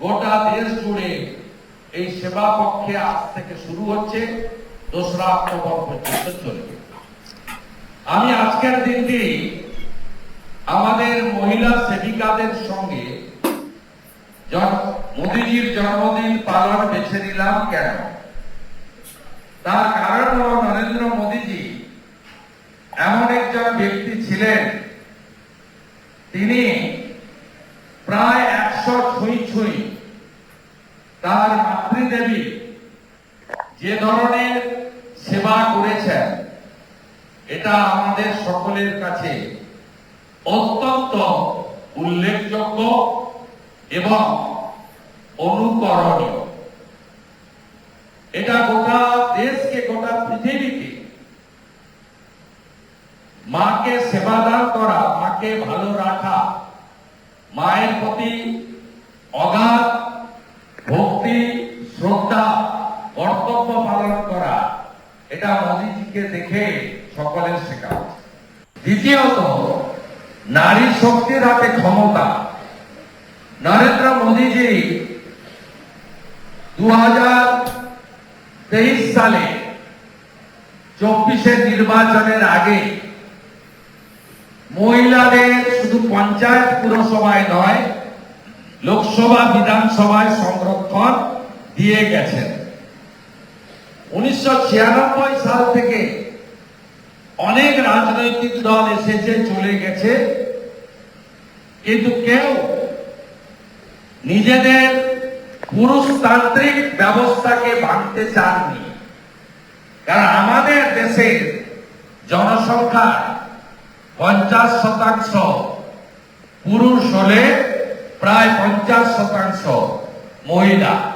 গোটা দেশ জুড়ে এই সেবা পক্ষে আজ থেকে শুরু হচ্ছে, দোসরা অক্টোবর পর্যন্ত চলবে। আমি আজকের দিনটি আমাদের মহিলা সেবিকাদের সঙ্গে মোদিজির জন্মদিন পালন বেছে নিলাম কেন? তার কারণ হল নরেন্দ্র মোদীজি এমন একজন ব্যক্তি ছিলেন, তিনি প্রায় একশো ছুঁই ছুঁই তার মাতৃদেবী যে ধরনের সেবা করেছেন, এটা আমাদের সকলের কাছে অত্যন্ত উল্লেখযোগ্য এবং অনুকরণীয়। এটা গোটা দেশকে, গোটা পৃথিবীকে মাকে সেবাদান করা, মাকে ভালো রাখা, মায়ের প্রতি অগাধ ভক্তি শ্রদ্ধা কর্তব্য পালন করা, এটা মোদীজিকে দেখে সকলের শেখা। দ্বিতীয়ত, নারী শক্তির হাতে ক্ষমতা। নরেন্দ্র মোদীজি দু সালে চব্বিশের নির্বাচনের আগে মহিলাদের শুধু পঞ্চায়েত পুরসভায় নয়, লোকসভা, বিধানসভায় সংরক্ষণ দিয়ে গেছেন। উনিশশো ছিয়ানব্বই সাল থেকে অনেক রাজনৈতিক দল এসেছে, চলে গেছে। কিন্তু কেউ নিজেদের পুরুষতান্ত্রিক ব্যবস্থাকে ভাঙতে চাননি। কারণ আমাদের দেশের জনসংখ্যা পঞ্চাশ শতাংশ, পুরুষ হলে প্রায় পঞ্চাশ শতাংশ মহিলা।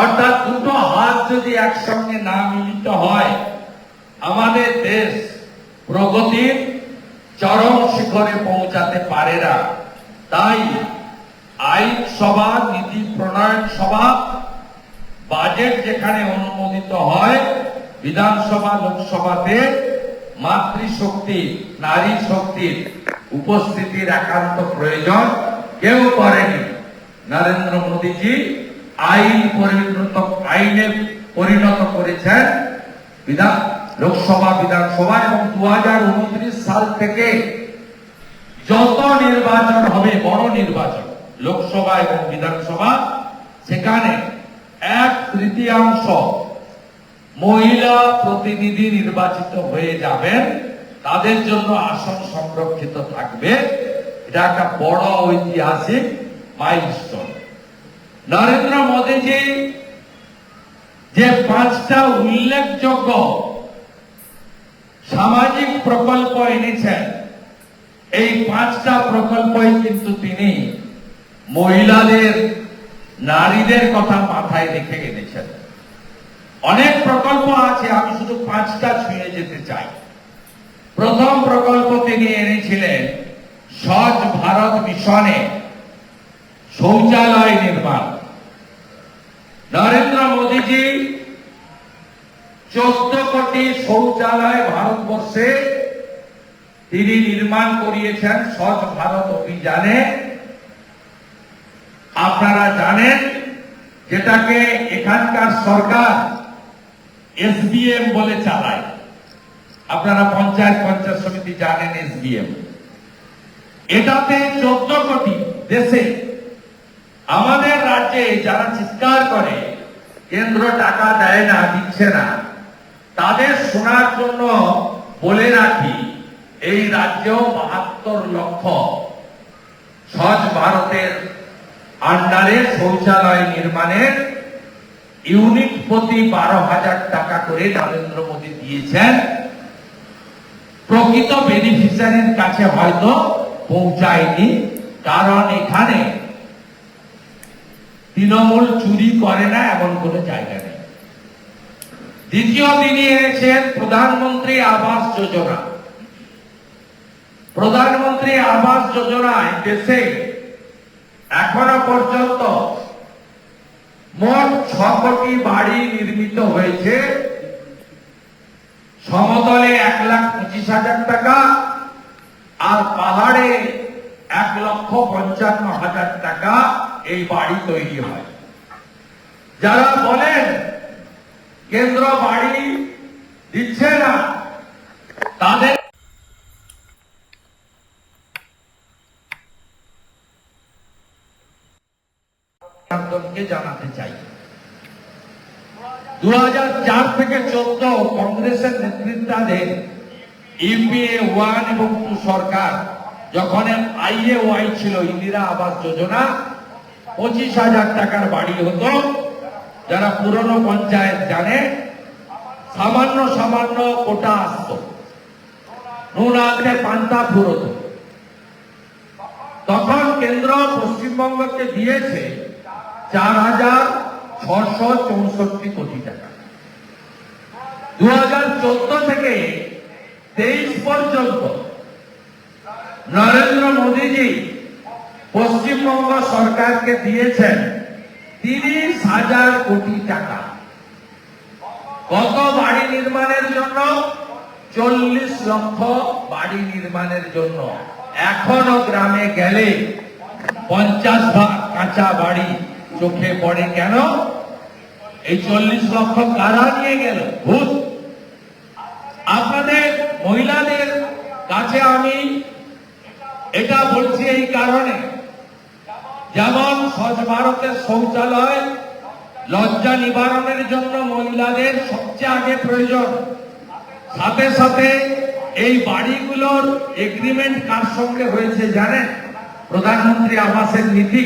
অর্থাৎ দুটো হাত যদি একসঙ্গে না মিলিত হয়, আমাদের দেশ প্রগতির চরম শিখরে পৌঁছাতে পারে না। তাই আইন সভা, নীতি প্রণয়ন সভা, বাজেট যেখানে অনুমোদিত হয়, বিধানসভা, লোকসভাতে মাতৃশক্তি নারী শক্তির উপস্থিতির একান্ত প্রয়োজন। কেউ করেনি। নরেন্দ্র মোদীজি আইন পরিণত আইনে পরিণত করেছেন বিধান, লোকসভা, বিধানসভা এবং দু হাজার উনত্রিশ সাল থেকে যত নির্বাচন হবে বড় নির্বাচন লোকসভা এবং বিধানসভা, সেখানে এক তৃতীয়াংশ মহিলা প্রতিনিধি নির্বাচিত হয়ে যাবেন। তাদের জন্য আসন সংরক্ষিত থাকবে। এটা একটা বড় ঐতিহাসিক মাইলস্টোন নরেন্দ্র মোদীজি, যে পাঁচটা উল্লেখযোগ্য সামাজিক প্রকল্প এনেছেন, এই পাঁচটা প্রকল্পই কিন্তু তিনি মহিলাদের, নারীদের কথা মাথায় রেখে এনেছেন। অনেক প্রকল্প আছে, আমি শুধু পাঁচটা ছুঁয়ে যেতে চাই। প্রথম প্রকল্প তিনি এনেছিলেন স্বচ্ছ ভারত মিশনে শৌচালয় নির্মাণ। নরেন্দ্র মোদীজি চোদ্দ কোটি শৌচালয় ভারতবর্ষে তিনি নির্মাণ করিয়েছেন স্বচ্ছ ভারত অভিযানে। আপনারা জানেন যেটাকে এখানকার সরকার এসবিএম বলে চালায়। আপনারা পঞ্চায়েত পঞ্চায়েত সমিতি জানেন এসবিএম এটাতে চোদ্দ কোটি দেশে আমাদের রাজ্যে যারা চিৎকার করে, কেন্দ্র টাকা দেয় না, দিচ্ছে না, তাদের শোনার জন্য বলে রাখি, এই রাজ্যেও বাহাত্তর লক্ষ স্বচ্ছ ভারতের আন্ডারে শৌচালয় নির্মাণের ইউনিট প্রতি বারো হাজার টাকা করে নরেন্দ্র মোদী দিয়েছেন। প্রকৃত বেনিফিশিয়ারির কাছে হয়তো পৌঁছায়নি, কারণ এখানে তৃণমূল চুরি করে না, এমন কোনো জায়গা নেই। দ্বিতীয় তিনি এনেছেন প্রধানমন্ত্রী আবাস যোজনা। প্রধানমন্ত্রী আবাস যোজনায় দেশে এখনও পর্যন্ত মোট ছ কোটি বাড়ি নির্মিত হয়েছে। সমতলে এক লাখ পঁচিশ হাজার টাকা আর পাহাড়ে এক লক্ষ পঞ্চান্ন হাজার টাকা। এই বাড়ি তৈরি হয়। যারা বলেন, কেন্দ্র বাড়ি দিচ্ছে না, তাদের জানাতে চাই। দু হাজার চার থেকে চোদ্দ কংগ্রেসের নেতৃত্বাধীন ইউপিএ ওয়ান এবং টু সরকার, যখন আইএ ওয়াই ছিল, ইন্দিরা আবাস যোজনা পঁচিশ হাজার টাকার বাড়ি হতো। যারা পুরনো পঞ্চায়েত জানে, সামান্য সামান্য কোটা আসত। নুন আনতে পান্তা ফুরত। তখন কেন্দ্র পশ্চিমবঙ্গকে দিয়েছে চার হাজার ছশো চৌষট্টি কোটি টাকা। দু হাজার চোদ্দ থেকে তেইশ পর্যন্ত নরেন্দ্র মোদীজি পশ্চিমবঙ্গ সরকারকে দিয়েছেন তিরিশ হাজার কোটি টাকা। কত বাড়ি নির্মাণের জন্য? চল্লিশ লক্ষ বাড়ি নির্মাণের জন্য। এখনও গ্রামে গেলে পঞ্চাশ ভাগ কাঁচা বাড়ি চোখে পড়ে কেন? এই চল্লিশ লক্ষ কারা নিয়ে গেল? ভূত। আপনাদের মহিলাদের কাছে আমি এটা বলছি এই কারণে। যেমন স্বচ্ছ ভারতের শৌচালয়, লজ্জা নিবারণের জন্য মহিলাদের সবচেয়ে আগে প্রয়োজন। সাথে সাথে এই বাড়িগুলোর এগ্রিমেন্ট কার সঙ্গে হয়েছে জানেন? প্রধানমন্ত্রী আবাসের নীতি।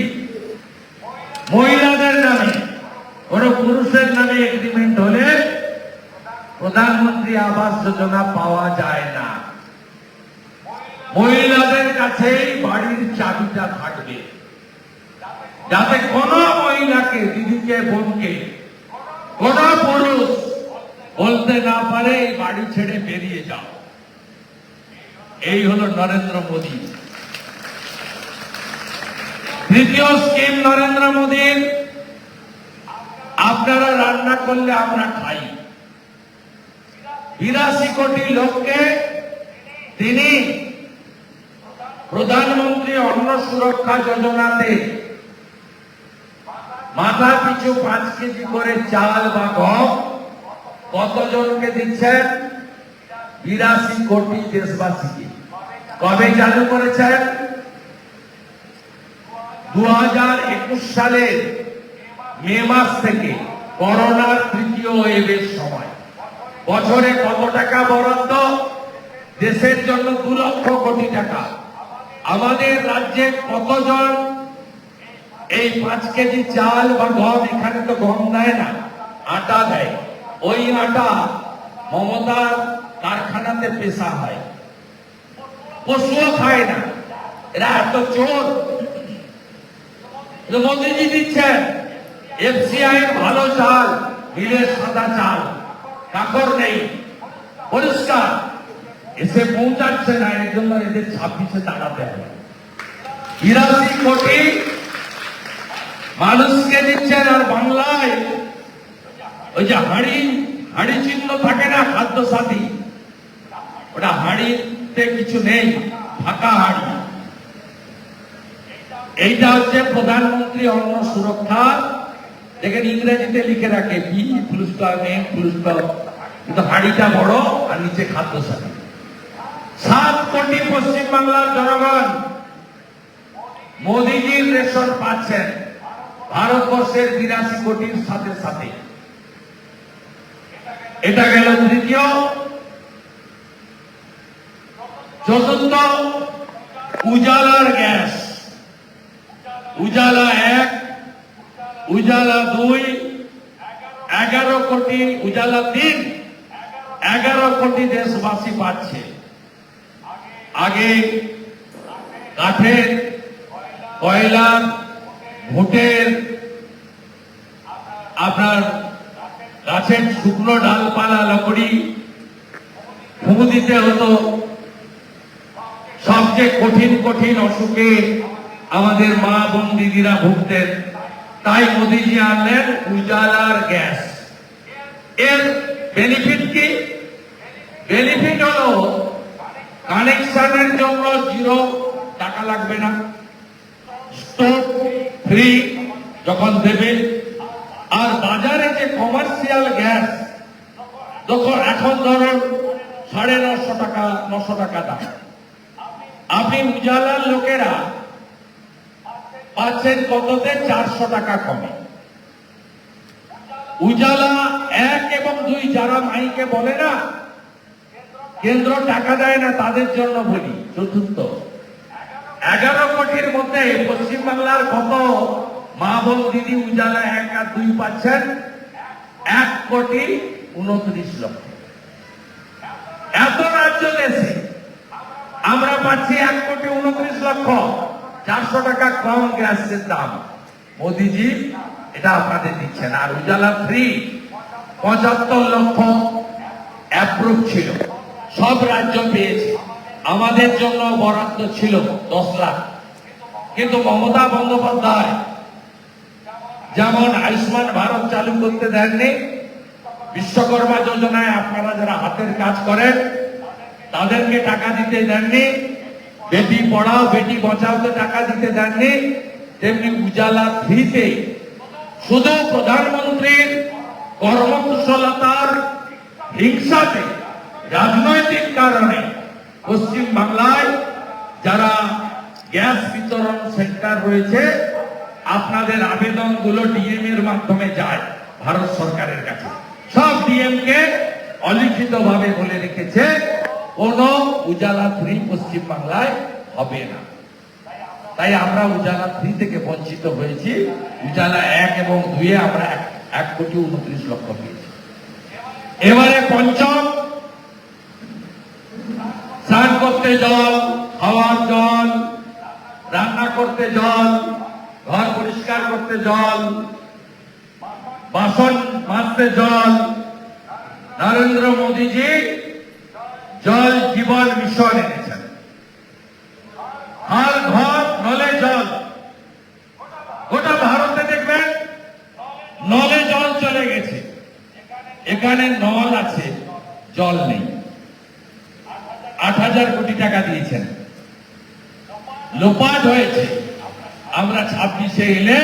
মহিলাদের নামে, কোন পুরুষের নামে এগ্রিমেন্ট হলে প্রধানমন্ত্রী আবাস যোজনা পাওয়া যায় না। মহিলাদের কাছেই বাড়ির চাবিটা থাকবে। যাতে কোন মহিলাকে, দিদিকে, বোনকে, কোন পুরুষ বলতে না পারে, এই বাড়ি ছেড়ে বেরিয়ে যাও। এই হলো নরেন্দ্র মোদী। তৃতীয় স্কিম নরেন্দ্র মোদীর, আপনারা রান্না করলে আমরা খাই। বিরাশি কোটি লোককে তিনি প্রধানমন্ত্রী অন্ন সুরক্ষা যোজনাতে মাথা পিছু পাঁচ কেজি করে চাল বা গম, কতজনকে দিচ্ছেন? বিরাশি কোটি দেশবাসীকে। কবে চালু করেছেন? দু হাজার একুশ সালের মে মাস থেকে, করোনার তৃতীয় ওয়েভের সময়। বছরে কত টাকা বরাদ্দ? দেশের জন্য দু লক্ষ কোটি টাকা। আমাদের রাজ্যে কতজন এই পাঁচ কেজি চাল বা গম এখানে তো গম দেয় না, আটা দেয়। ওই আটা মমতার কারখানাতে পেশা হয়। পশুও খায় না, এরা এত চোর। মোদীজি দিচ্ছেন এফসিআই ভালো চাল মিলের সাদা চাল, কাকড় নেই, পরিষ্কার। এসে পৌঁছাচ্ছে না, এর জন্য এদের ছাব্বিশে দাঁড়াতে হবে। বিরাশি কোটি মানুষকে দিচ্ছেন আর বাংলায়। ওই যে হাড়ি হাড়ি চিহ্ন থাকে না খাদ্য সাথী ওটা হাড়িতে কিছু নেই, ফাঁকা হাড়ি। এইটা হচ্ছে প্রধানমন্ত্রী অন্ন সুরক্ষা। দেখেন ইংরেজিতে লিখে রাখে, বি কিন্তু হাড়িটা বড় আর নিচে খাদ্য সাথী সাত কোটি পশ্চিমবাংলার জনগণ মোদীজির রেশন পাচ্ছেন। ভারতবর্ষের বিরাশি কোটির সাথে সাথে। এটা গেল তৃতীয় চতুর্থ, উজালার গ্যাস। উজালা এক, উজালা দুই, এগারো কোটি উজালা তিন, এগারো কোটি দেশবাসী পাচ্ছে। আগে কাঠের, কয়লার ভোটের আপনার গাছের শুকনো ডালপালা লকড়ি ফু দিতে হতো। সবচেয়ে কঠিন কঠিন অসুখে আমাদের মা বোন দিদিরা ভুগতেন। তাই মোদীজি আনলেন উজালার গ্যাস। এর বেনিফিট কি? বেনিফিট হলো কানেকশনের জন্য জিরো টাকা লাগবে না। ফ্রি যখন দেবে, আর বাজারে যে কমার্শিয়াল গ্যাস যখন এখন ধরুন সাড়ে নশো টাকা নশো টাকা দাম। আপনি উজালার লোকেরা পাচ্ছেন কততে? চারশো টাকা কমে। উজালা এক এবং দুই যারা মাইকে বলে না, কেন্দ্র টাকা দেয় না, তাদের জন্য বলি, চতুর্থ। এগারো কোটির মধ্যে পশ্চিমবাংলার কত মা বোন দিদি উজালা এক আর দুই পাচ্ছেন? এক কোটি উনত্রিশ লক্ষ। এত রাজ্য দেশে আমরা পাচ্ছি এক কোটি উনত্রিশ লক্ষ। চারশো টাকা কম গ্যাসের দাম। মোদিজি, এটা আপনাদের দিচ্ছেন। আর উজালা ফ্রি পঁচাত্তর লক্ষ অ্যাপ্রুভ ছিল। সব রাজ্য পেয়েছে। আমাদের জন্য বরাদ্দ ছিল দশ লাখ। কিন্তু মমতা বন্দ্যোপাধ্যায় যেমন আয়ুষ্মান ভারত চালু করতে দেননি, বিশ্বকর্মা যোজনায় আপনারা যারা হাতের কাজ করেন, তাদেরকে টাকা দিতে দেননি, বেটি পড়াও, বেটি বচাওতে টাকা দিতে দেননি, তেমনি উজালা থ্রিতে শুধু প্রধানমন্ত্রীর কর্মকুশলতার হিংসাতে, রাজনৈতিক কারণে পশ্চিম বাংলায় যারা গ্যাস বিতরণ সেন্টার রয়েছে, আপনাদের আবেদনগুলো ডিএম এর মাধ্যমে যায় ভারত সরকারের কাছে। সব ডিএম কে অলিখিত ভাবে বলে রেখেছে, কোন উজালা থ্রি পশ্চিম বাংলায় হবে না। তাই আমরা উজালা থ্রি থেকে বঞ্চিত হয়েছি। উজালা এক এবং দুইয়ে আমরা এক কোটি উনত্রিশ লক্ষ পেয়েছি। এবারে পঞ্চম স্নান করতে জল, খাওয়ার জল, রান্না করতে জল, ঘর পরিষ্কার করতে জল, বাসন মাজতে জল। নরেন্দ্র মোদীজি জল জীবন মিশন এনেছেন। আর ঘর নলে জল। গোটা ভারতে দেখবেন নলে জল চলে গেছে। এখানে নল আছে, জল নেই। আট হাজার কোটি টাকা দিয়েছেন। লোপাট হয়েছে। আমরা ছাব্বিশে এলে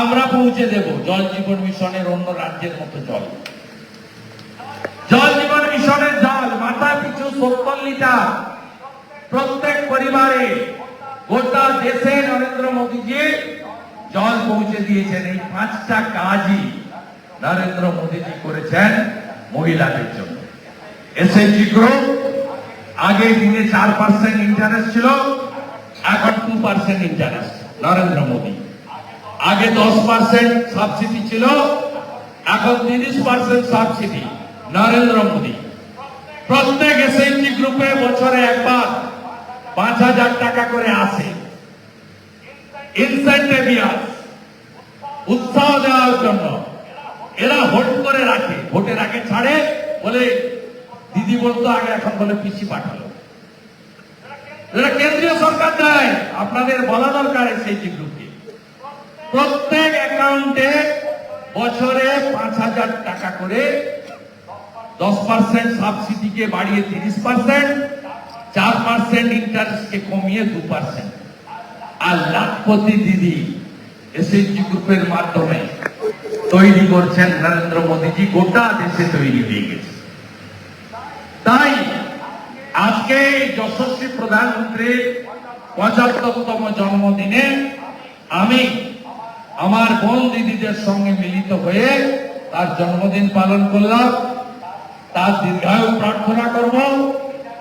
আমরা পৌঁছে দেব। জল জীবন মিশনের অন্য রাজ্যের মতো জল। জল জীবন মিশনের জল, মাথা পিছু সত্তর লিটার। প্রত্যেক পরিবারে গোটা দেশে নরেন্দ্র মোদীজি জল পৌঁছে দিয়েছেন। এই পাঁচটা কাজই নরেন্দ্র মোদীজি করেছেন মহিলাদের জন্য। এসএইচজি গ্রুপ আগে দিনে চার পার্সেন্ট ইন্টারেস্ট ছিল, এখন two percent interest Narendra Modi. আগে দশ পার্সেন্ট সাবসিডি ছিল, এখন তিরিশ পার্সেন্ট সাবসিডি নরেন্দ্র মোদী। প্রত্যেক এসএইচজি গ্রুপে বছরে একবার পাঁচ হাজার টাকা করে আসে। ইনসেন্টিভিয়াস উৎসাহ দেওয়ার জন্য এরা ভোট করে রাখে। ভোটের আগে ছাড়ে বলে বলতো, আগে এখন বলে পিসি পাঠালো। এটা কেন্দ্রীয় সরকার দেয়, আপনাদের বলা দরকার এসএইচজি গ্রুপকে প্রত্যেক অ্যাকাউন্টে বছরে পাঁচ হাজার টাকা করে দশ পার্সেন্ট সাবসিডিকে বাড়িয়ে তিরিশ পার্সেন্ট চার পার্সেন্ট ইন্টারেস্টকে কমিয়ে দু পার্সেন্ট আর লাখপতি দিদি এসএইচজি গ্রুপের মাধ্যমে তৈরি করছেন নরেন্দ্র মোদীজি, গোটা দেশে তৈরি হয়ে গেছে। তাই আজকে যশস্বী প্রধানমন্ত্রীর পঁচাত্তরতম জন্মদিনে আমি আমার বোন দিদিদের সঙ্গে মিলিত হয়ে তার জন্মদিন পালন করলাম। তার দীর্ঘায়ু প্রার্থনা করব।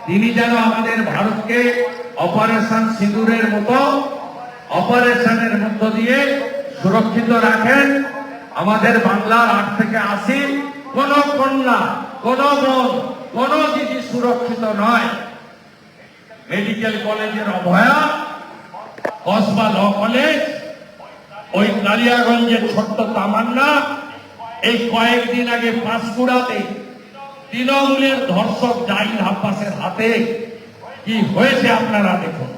তিনি যেন আমাদের ভারতকে অপারেশন সিঁদুরের মতো, অপারেশনের মধ্য দিয়ে সুরক্ষিত রাখেন। আমাদের বাংলার আট থেকে আশি, কোন কন্যা, কোন বোন কোন দিদি সুরক্ষিত নয়। মেডিকেল কলেজের অভয়া কসবা ল কলেজ, ওই কালিয়াগঞ্জের ছোট্ট তামান্না, এই কয়েকদিন আগে পাঁশকুড়াতে তৃণমূলের ধর্ষক জাহিদ আব্বাসের হাতে। কি হয়েছে আপনারা দেখুন।